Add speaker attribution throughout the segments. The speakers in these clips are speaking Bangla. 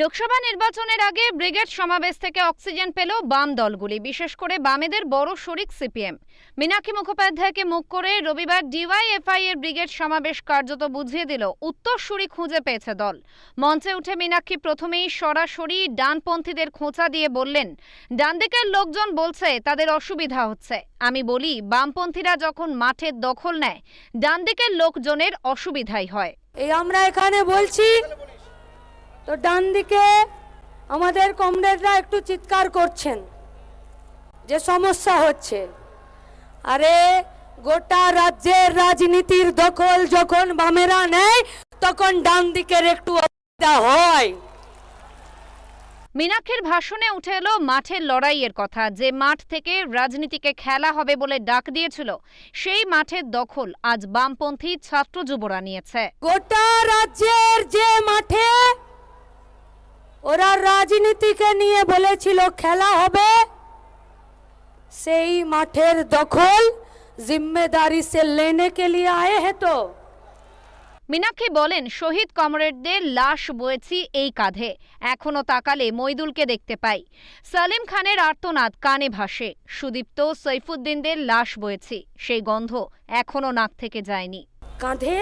Speaker 1: লোকসভা নির্বাচনের আগে ব্রিগেড সমাবেশ থেকে অক্সিজেন পেল বাম দলগুলি, বিশেষ করে বামেদের বড় শরিক সিপিএম। মীনাক্ষী মুখোপাধ্যায়কে মুখ করে রবিবার ডিওয়াইএফআই এর ব্রিগেড সমাবেশ কার্যত বুঝিয়ে দিল উত্তরসূরি খুঁজে পেয়েছে দল। মঞ্চে উঠে মীনাক্ষী প্রথমেই সরাসরি ডানপন্থীদের খোঁচা দিয়ে বললেন ডান দিকের লোকজন বলছে, তাদের অসুবিধা হচ্ছে। আমি বলি, বামপন্থীরা যখন মাঠের দখল নেয় ডান দিকের লোকজনের অসুবিধাই হয়।
Speaker 2: এই আমরা এখানে বলছি তো ডান দিকে আমাদের কমরেডরা একটু চিৎকার করছেন যে সমস্যা হচ্ছে। আরে গোটা রাজ্যের রাজনীতির দখল যখন বামেরা নেয় তখন ডান দিকের একটু অসুবিধা হয়।
Speaker 1: মীনাক্ষীর ভাষণে উঠে এলো মাঠের লড়াইয়ের কথা যে মাঠ থেকে রাজনীতিকে খেলা হবে বলে ডাক দিয়েছিল। সেই মাঠের দখল আজ বামপন্থী ছাত্র যুবরা নিয়েছে।
Speaker 2: গোটা রাজ্যের যে মাঠে ওরা রাজনীতিকে নিয়ে বলেছিল খেলা হবে? সেই মাঠের দখল জিম্মেদারি সে লেনে কে লিয়ে আয়ে হে তো।
Speaker 1: মীনাক্ষী বলেন শহীদ কমরেডদের লাশ বয়েছি এই কাঁধে। এখনও তাকালে মইদুলকে দেখতে পাই। সালিম খানের আর্তনাদ কানে ভাসে। সুদীপ্ত সৈফুদ্দিনদের লাশ বয়েছি। সেই গন্ধ এখনও নাক থেকে যায়নি।
Speaker 2: কাঁধে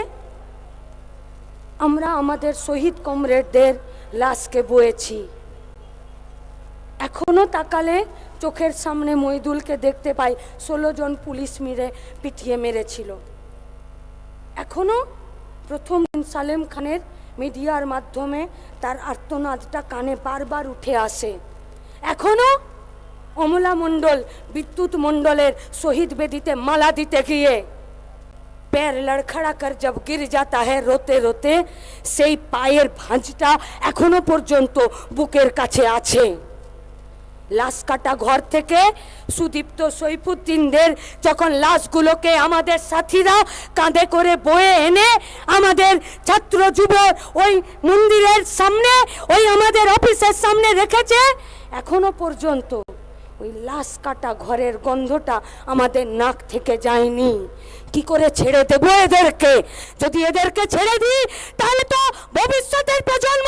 Speaker 2: আমরা আমাদের শহীদ কমরেডদের লাশকে বয়েছি। এখনও তাকালে চোখের সামনে মইদুলকে দেখতে পাই, ষোলো জন পুলিশ মেরে পিটিয়ে মেরেছিল। এখনও প্রথম দিন সালেম খানের মিডিয়ার মাধ্যমে তার আর্তনাদটা কানে বারবার উঠে আসে। এখনও অমলা মণ্ডল, বিদ্যুৎ মণ্ডলের শহীদ বেদিতে মালা দিতে গিয়ে पैर लड़खड़ा कर जब गिर जाता है রোতে রোতে সেই পায়ের ভাঁজটা এখনো পর্যন্ত বুকের কাছে আছে লাশ কাটা ঘর থেকে সুদীপ্ত সৈফুদ্দিনদের যখন লাশগুলোকে আমাদের সাথীরা কাঁধে করে বয়ে এনে আমাদের ছাত্র যুব ওই মন্দিরের সামনে ওই আমাদের অফিসের সামনে রেখেছে এখনো পর্যন্ত ওই লাশ কাটা ঘরের গন্ধটা আমাদের নাক থেকে যায়নি। কি করে ছেড়ে দেবো এদেরকে? যদি এদেরকে ছেড়ে দিই, তাহলে তো ভবিষ্যতের প্রজন্ম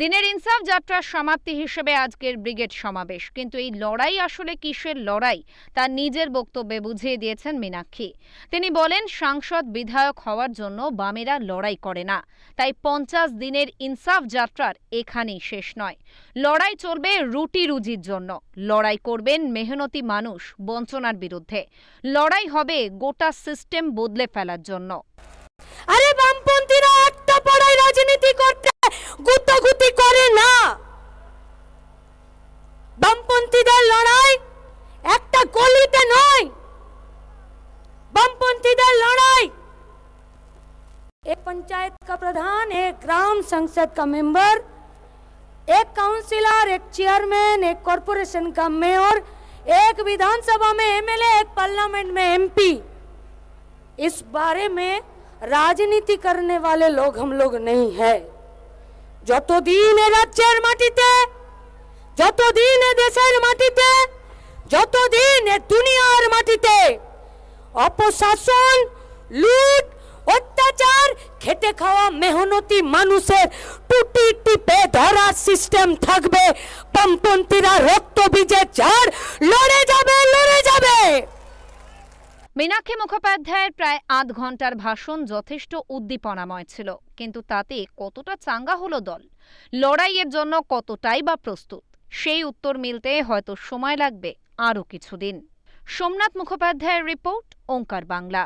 Speaker 1: দিনের ইনসাফ যাত্রার সমাপ্তি হিসেবে আজকের ব্রিগেড সমাবেশ। কিন্তু এই লড়াই আসলে কিসের লড়াই তার নিজের বক্তব্যে বুঝিয়ে দিয়েছেন মীনাক্ষী। তিনি বলেন, সাংসদ বিধায়ক হওয়ার জন্য বামেরা লড়াই করে না। তাই পঞ্চাশ দিনের ইনসাফ যাত্রার এখানেই শেষ নয়। লড়াই চলবে রুটি রুজির জন্য। লড়াই করবেন মেহনতি মানুষ বঞ্চনার বিরুদ্ধে। লড়াই হবে গোটা সিস্টেম বদলে ফেলার জন্য।
Speaker 2: আরে বামপন্থীরা पंचायत का प्रधान एक ग्राम संसद का मेंबर एक काउंसिलर एक चेयरमैन एक कॉरपोरेशन का मेयर एक विधानसभा में एमएलए एक पार्लियामेंट में एमपी इस बारे में রাজনীতি করনে वाले लोग हम लोग नहीं है যতদিন এ রাজ্যের মাটিতে যতদিন এ দেশের মাটিতে যতদিন এ দুনিয়ার মাটিতে অপশাসন লুট অত্যাচার, খেটে খাওয়া মেহনতি মানুষের টুটি টিপে ধরা সিস্টেম থাকবে। বামপন্থীরা রক্ত বীজের ঝাড় লড়ে যাবে লড়ে যাবে।
Speaker 1: মীনাক্ষী মুখোপাধ্যায়ের প্রায় আধ ঘণ্টার ভাষণ যথেষ্ট উদ্দীপনাময় ছিল, কিন্তু তাতে কতটা চাঙ্গা হলো দল? লড়াইয়ের জন্য কতটাই বা প্রস্তুত? সেই উত্তর মিলতে হয়তো সময় লাগবে আরও কিছুদিন। সোমনাথ মুখোপাধ্যায়ের রিপোর্ট, ওঙ্কার বাংলা।